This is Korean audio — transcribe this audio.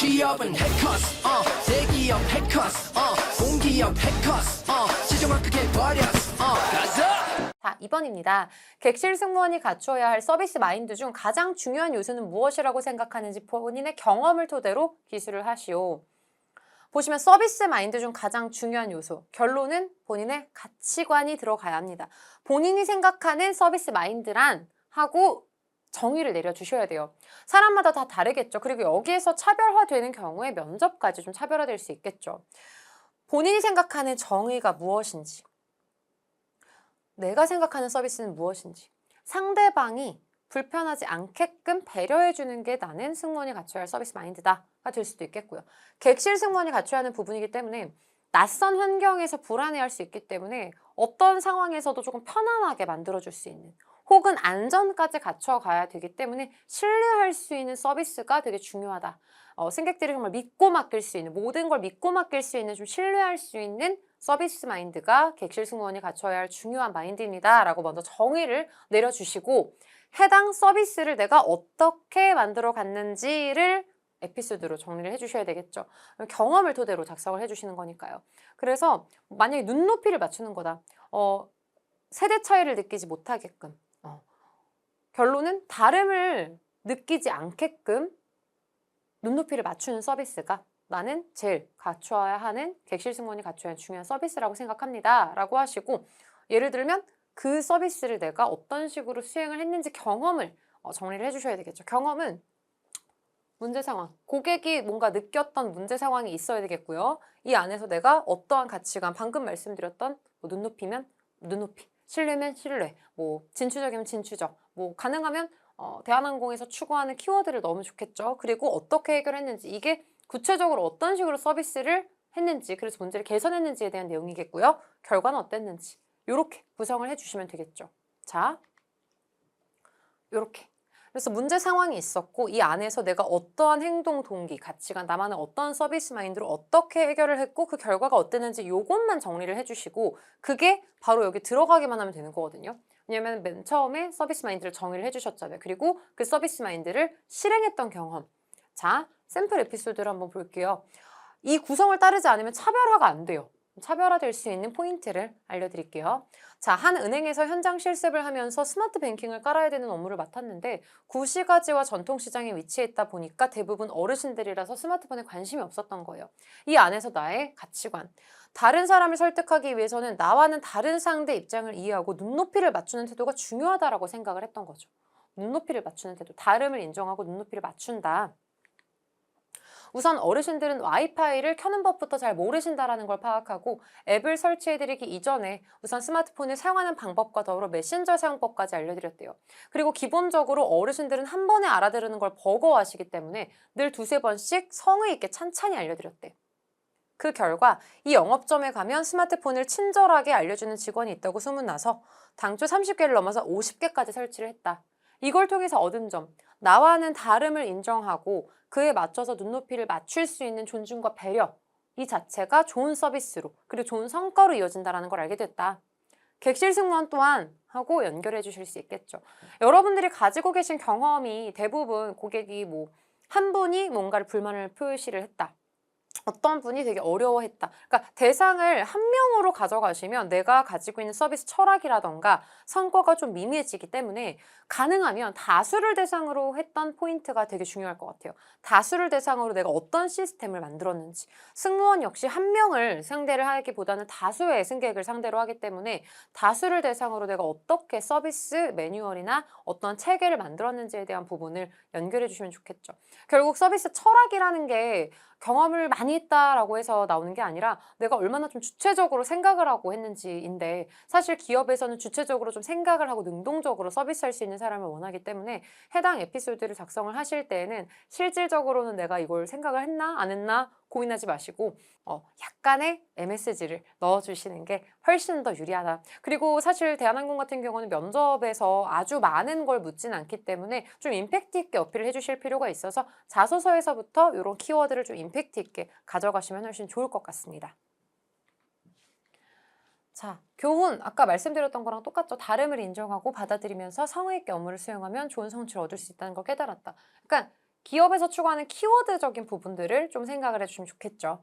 취업은 해커스 어 대기업 해커스 어 공기업 해커스 어 시종을 크게 버렸어 어 가자 자, 2번입니다. 객실 승무원이 갖춰야 할 서비스 마인드 중 가장 중요한 요소는 무엇이라고 생각하는지 본인의 경험을 토대로 기술을 하시오. 보시면 서비스 마인드 중 가장 중요한 요소. 결론은 본인의 가치관이 들어가야 합니다. 본인이 생각하는 서비스 마인드란 하고 정의를 내려주셔야 돼요. 사람마다 다 다르겠죠. 그리고 여기에서 차별화되는 경우에 면접까지 좀 차별화될 수 있겠죠. 본인이 생각하는 정의가 무엇인지, 내가 생각하는 서비스는 무엇인지, 상대방이 불편하지 않게끔 배려해주는 게 나는 승무원이 갖춰야 할 서비스 마인드다가 될 수도 있겠고요. 객실 승무원이 갖춰야 하는 부분이기 때문에 낯선 환경에서 불안해할 수 있기 때문에 어떤 상황에서도 조금 편안하게 만들어줄 수 있는 혹은 안전까지 갖춰가야 되기 때문에 신뢰할 수 있는 서비스가 되게 중요하다. 어, 승객들이 정말 믿고 맡길 수 있는 모든 걸 믿고 맡길 수 있는 좀 신뢰할 수 있는 서비스 마인드가 객실 승무원이 갖춰야 할 중요한 마인드입니다. 라고 먼저 정의를 내려주시고 해당 서비스를 내가 어떻게 만들어 갔는지를 에피소드로 정리를 해주셔야 되겠죠. 경험을 토대로 작성을 해주시는 거니까요. 그래서 만약에 눈높이를 맞추는 거다. 어, 세대 차이를 느끼지 못하게끔. 어, 결론은 다름을 느끼지 않게끔 눈높이를 맞추는 서비스가 나는 제일 갖춰야 하는 객실 승무원이 갖춰야 하는 중요한 서비스라고 생각합니다. 라고 하시고 예를 들면 그 서비스를 내가 어떤 식으로 수행을 했는지 경험을 어, 정리를 해주셔야 되겠죠. 경험은 문제 상황, 고객이 뭔가 느꼈던 문제 상황이 있어야 되겠고요. 이 안에서 내가 어떠한 가치관, 방금 말씀드렸던 뭐 눈높이면 눈높이, 신뢰면 신뢰, 뭐 진취적이면 진취적, 뭐 가능하면 어, 대한항공에서 추구하는 키워드를 넣으면 좋겠죠. 그리고 어떻게 해결했는지 이게 구체적으로 어떤 식으로 서비스를 했는지 그래서 문제를 개선했는지에 대한 내용이겠고요. 결과는 어땠는지 이렇게 구성을 해주시면 되겠죠. 자, 이렇게. 그래서 문제 상황이 있었고 이 안에서 내가 어떠한 행동 동기, 가치관, 나만의 어떤 서비스 마인드로 어떻게 해결을 했고 그 결과가 어땠는지 요것만 정리를 해주시고 그게 바로 여기 들어가기만 하면 되는 거거든요. 왜냐면 맨 처음에 서비스 마인드를 정의를 해주셨잖아요. 그리고 그 서비스 마인드를 실행했던 경험. 자, 샘플 에피소드를 한번 볼게요. 이 구성을 따르지 않으면 차별화가 안 돼요. 차별화될 수 있는 포인트를 알려드릴게요. 자, 한 은행에서 현장 실습을 하면서 스마트 뱅킹을 깔아야 되는 업무를 맡았는데 구시가지와 전통시장에 위치해 있다 보니까 대부분 어르신들이라서 스마트폰에 관심이 없었던 거예요. 이 안에서 나의 가치관. 다른 사람을 설득하기 위해서는 나와는 다른 상대 입장을 이해하고 눈높이를 맞추는 태도가 중요하다라고 생각을 했던 거죠. 눈높이를 맞추는 태도. 다름을 인정하고 눈높이를 맞춘다. 우선 어르신들은 와이파이를 켜는 법부터 잘 모르신다라는 걸 파악하고 앱을 설치해드리기 이전에 우선 스마트폰을 사용하는 방법과 더불어 메신저 사용법까지 알려드렸대요. 그리고 기본적으로 어르신들은 한 번에 알아들으는 걸 버거워하시기 때문에 늘 두세 번씩 성의 있게 찬찬히 알려드렸대. 그 결과 이 영업점에 가면 스마트폰을 친절하게 알려주는 직원이 있다고 소문나서 당초 30개를 넘어서 50개까지 설치를 했다. 이걸 통해서 얻은 점, 나와는 다름을 인정하고 그에 맞춰서 눈높이를 맞출 수 있는 존중과 배려 이 자체가 좋은 서비스로 그리고 좋은 성과로 이어진다는 걸 알게 됐다. 객실 승무원 또한 하고 연결해 주실 수 있겠죠. 여러분들이 가지고 계신 경험이 대부분 고객이 뭐 한 분이 뭔가를 불만을 표시를 했다. 어떤 분이 되게 어려워했다. 그러니까 대상을 한 명으로 가져가시면 내가 가지고 있는 서비스 철학이라던가 성과가 좀 미미해지기 때문에 가능하면 다수를 대상으로 했던 포인트가 되게 중요할 것 같아요. 다수를 대상으로 내가 어떤 시스템을 만들었는지. 승무원 역시 한 명을 상대를 하기보다는 다수의 승객을 상대로 하기 때문에 다수를 대상으로 내가 어떻게 서비스 매뉴얼이나 어떤 체계를 만들었는지에 대한 부분을 연결해 주시면 좋겠죠. 결국 서비스 철학이라는 게 경험을 많이 했다라고 해서 나오는 게 아니라 내가 얼마나 좀 주체적으로 생각을 하고 했는지인데 사실 기업에서는 주체적으로 좀 생각을 하고 능동적으로 서비스할 수 있는 사람을 원하기 때문에 해당 에피소드를 작성을 하실 때에는 실질적으로는 내가 이걸 생각을 했나? 안 했나 고민하지 마시고 어, 약간의 MSG를 넣어주시는 게 훨씬 더 유리하다. 그리고 사실 대한항공 같은 경우는 면접에서 아주 많은 걸 묻진 않기 때문에 좀 임팩트 있게 어필을 해주실 필요가 있어서 자소서에서부터 이런 키워드를 좀 임팩트 있게 가져가시면 훨씬 좋을 것 같습니다. 자, 교훈 아까 말씀드렸던 거랑 똑같죠. 다름을 인정하고 받아들이면서 성의 있게 업무를 수행하면 좋은 성취를 얻을 수 있다는 걸 깨달았다. 그러니까 기업에서 추구하는 키워드적인 부분들을 좀 생각을 해주시면 좋겠죠.